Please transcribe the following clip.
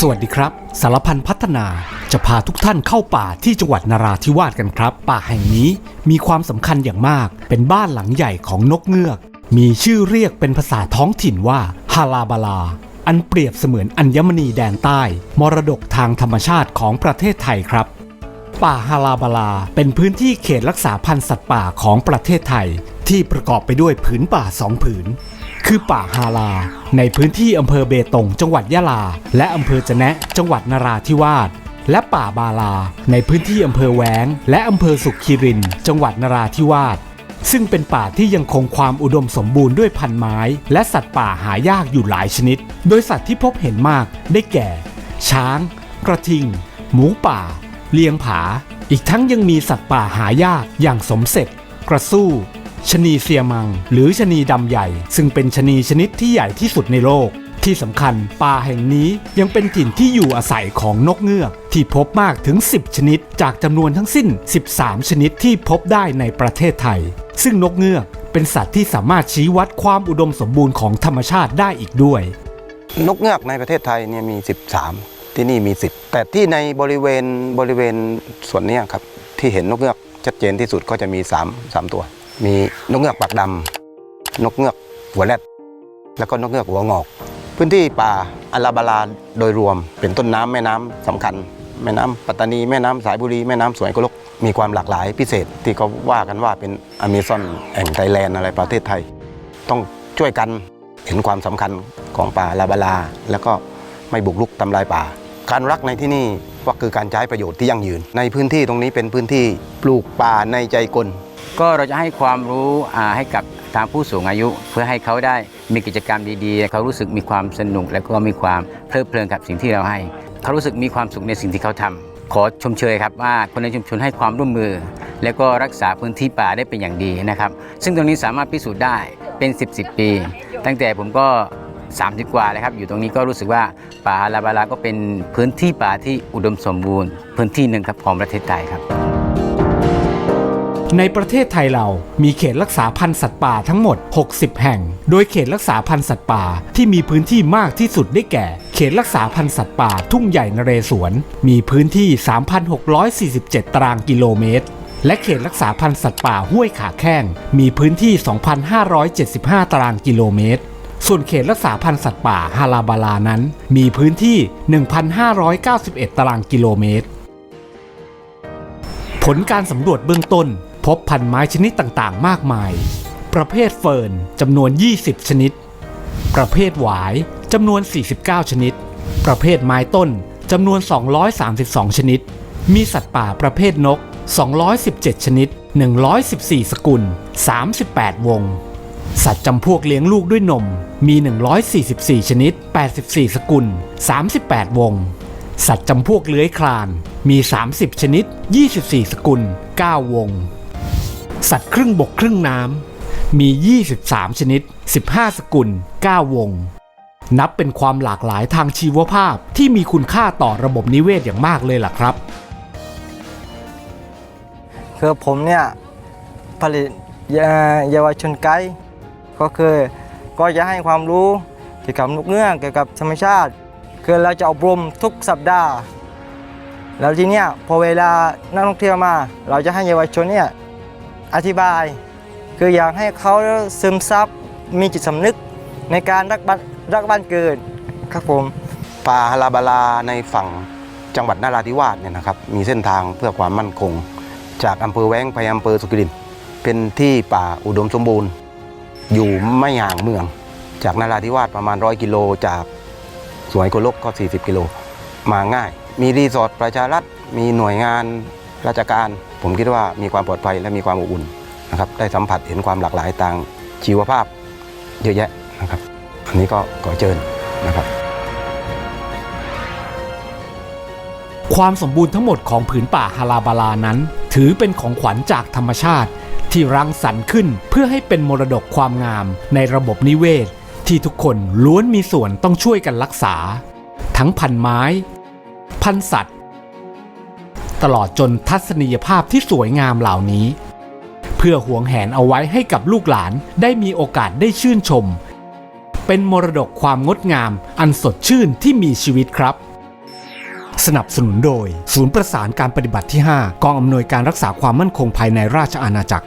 สวัสดีครับ สารพันพัฒนาจะพาทุกท่านเข้าป่าที่จังหวัดนราธิวาสกันครับ ป่าแห่งนี้มีความสำคัญอย่างมาก เป็นบ้านหลังใหญ่ของนกเงือก มีชื่อเรียกเป็นภาษาท้องถิ่นว่าฮาลาบาลา อันเปรียบเสมือนอัญมณีแดนใต้ มรดกทางธรรมชาติของประเทศไทยครับ ป่าฮาลาบาลา เป็นพื้นที่เขตรักษาพันธุ์สัตว์ป่าของประเทศไทย ที่ประกอบไปด้วยผืนป่าสองผืน คือป่าฮาลา ในพื้นที่อำเภอเบตงจังหวัดยะลา และอำเภอจะแนะจังหวัดนราธิวาสและป่าบาลา ในพื้นที่อำเภอแหวง และอำเภอสุขคีริน จังหวัดนราธิวาสซึ่งเป็นป่าที่ยังคงความอุดมสมบูรณ์ด้วยพันไม้ และสัตว์ป่าหายากอยู่หลายชนิด โดยสัตว์ที่พบเห็นมากได้แก่ ช้าง กระทิง หมูป่า เลียงผา อีกทั้งยังมีสัตว์ป่าหายากอย่างสมเสร็จ กระสู้ ชนีเซียมัง หรือชนีดำใหญ่ ซึ่งเป็นชนีชนิดที่ใหญ่ที่สุดในโลก ที่สำคัญป่าแห่งนี้ยังเป็นถิ่นที่อยู่อาศัยของนกเงือก ที่พบมากถึง 10 ชนิด จากจำนวนทั้งสิ้น 13 ชนิดที่พบได้ในประเทศไทย ซึ่งนกเงือกเป็นสัตว์ที่สามารถชี้วัดความอุดมสมบูรณ์ของธรรมชาติได้อีกด้วย นกเงือกในประเทศไทยเนี่ยมี 13 ที่นี่มี 10 แต่ที่ในบริเวณบริเวณส่วนเนี้ยครับที่เห็นนกเงือกชัดเจนที่สุดก็จะมี3 3ตัว มีนกเงือกปากดำนกเงือกหัวแรดแล้วก็นกเงือกหัวงอก พื้นที่ป่าอาราบาลาโดยรวม เป็นต้นน้ำแม่น้ำสำคัญ แม่น้ำปัตตานีแม่น้ำสายบุรีแม่น้ำสวยกลกมีความหลากหลายพิเศษที่เขาว่ากันว่าเป็นอเมซอนแห่งไทยแลนด์อะไรประเทศไทย ต้องช่วยกันเห็นความสำคัญของป่าลาบาลา แล้วก็ไม่บุกรุกทำลายป่า การรักในที่นี่ก็คือการใช้ประโยชน์ที่ยั่งยืน ในพื้นที่ตรงนี้เป็นพื้นที่ปลูกป่าในใจกล ก็เราจะให้ความรู้ให้กับทางผู้สูงอายุ เพื่อให้เขาได้มีกิจกรรมดีๆ เขารู้สึกมีความสนุกและก็มีความเพลิดเพลินกับสิ่งที่เราให้ เขารู้สึกมีความสุขในสิ่งที่เขาทำขอชมเชยครับว่าคนในชุมชนให้ความร่วมมือ และก็รักษาพื้นที่ป่าได้เป็นอย่างดีนะครับ ซึ่งตรงนี้สามารถพิสูจน์ได้เป็น 10บสปี ตั้งแต่ผมก็ 30 กว่าเลยครับ อยู่ตรงนี้ก็รู้สึกว่าป่าลาบาลาก็เป็นพื้นที่ป่าที่อุดมสมบูรณ์ พื้นที่หนึ่งครับของประเทศไทยครับ ในประเทศไทยเรามีเขตรักษาพันธุ์สัตว์ป่าทั้งหมด 60 แห่ง โดยเขตรักษาพันธุ์สัตว์ป่าที่มีพื้นที่มากที่สุดได้แก่ เขตรักษาพันธุ์สัตว์ป่าทุ่งใหญ่นเรศวร มีพื้นที่ 3,647 ตารางกิโลเมตร และเขตรักษาพันธุ์สัตว์ป่าห้วยขาแข้ง มีพื้นที่ 2,575 ตารางกิโลเมตรส่วนเขตรักษาพันธุ์สัตว์ป่าฮาลาบาลานั้น มีพื้นที่ 1,591 ตารางกิโลเมตร ผลการสำรวจเบื้องต้น พบพันไม้ชนิดต่างๆ มากมาย ประเภทเฟิร์นจำนวน 20 ชนิด ประเภทหวายจำนวน 49 ชนิด ประเภทไม้ต้นจำนวน 232 ชนิด มีสัตว์ป่าประเภทนก 217 ชนิด 114 สกุล 38 วง สัตว์จำพวกเลี้ยงลูกด้วยนม มี 144 ชนิด 84 สกุล 38 วง สัตว์จำพวกเลื้อยคลาน มี 30 ชนิด 24 สกุล 9 วง สัตว์ครึ่งบกครึ่งน้ำมี 23 ชนิด 15 สกุล 9 วง นับเป็นความหลากหลายทางชีวภาพที่มีคุณค่าต่อระบบนิเวศอย่างมากเลยล่ะครับ คือผมเนี่ย ผลิตเอ่อเยาวชนไกด์ก็คือก็จะให้ความรู้เกี่ยวกับนกเงือกเกี่ยวกับธรรมชาติ คือเราจะอบรมทุกสัปดาห์ แล้วทีเนี้ยพอเวลานักท่องเที่ยวมา เราจะให้เยาวชนเนี่ย อธิบาย คืออยากให้เขาซึมซับมีจิตสำนึกในการรักบ้านรักบ้านเกิดครับผมป่าฮาราบาลาในฝั่งจังหวัดนาราธิวาสเนี่ยนะครับมีเส้นทางเพื่อความมั่นคง จากอำเภอแว้งไปอำเภอสุขิรินเป็นที่ป่าอุดมสมบูรณ์ อยู่ไม่ห่างเมือง จากนาราธิวาสประมาณร้อยกิโลจากสวยโกลกก็ 40 กิโล มาง่าย มีรีสอร์ทประชารัฐมีหน่วยงาน ราชการ ผมคิดว่ามีความปลอดภัยและมีความอบอุ่นนะครับได้สัมผัสเห็นความหลากหลายทางชีวภาพเยอะแยะนะครับอันนี้ก็ขอเชิญนะครับความสมบูรณ์ทั้งหมดของผืนป่าฮาราบาลานั้น ถือเป็นของขวัญจากธรรมชาติ ที่รังสรรค์ขึ้นเพื่อให้เป็นมรดกความงามในระบบนิเวศ ที่ทุกคนล้วนมีส่วนต้องช่วยกันรักษา ทั้งพันไม้ พันสัตว์ ตลอดจนทัศนียภาพที่สวยงามเหล่านี้ เพื่อหวงแหนเอาไว้ให้กับลูกหลานได้มีโอกาสได้ชื่นชม เป็นมรดกความงดงามอันสดชื่นที่มีชีวิตครับ สนับสนุนโดย ศูนย์ประสานการปฏิบัติที่ 5 กองอำนวยการรักษาความมั่นคงภายในราชอาณาจักร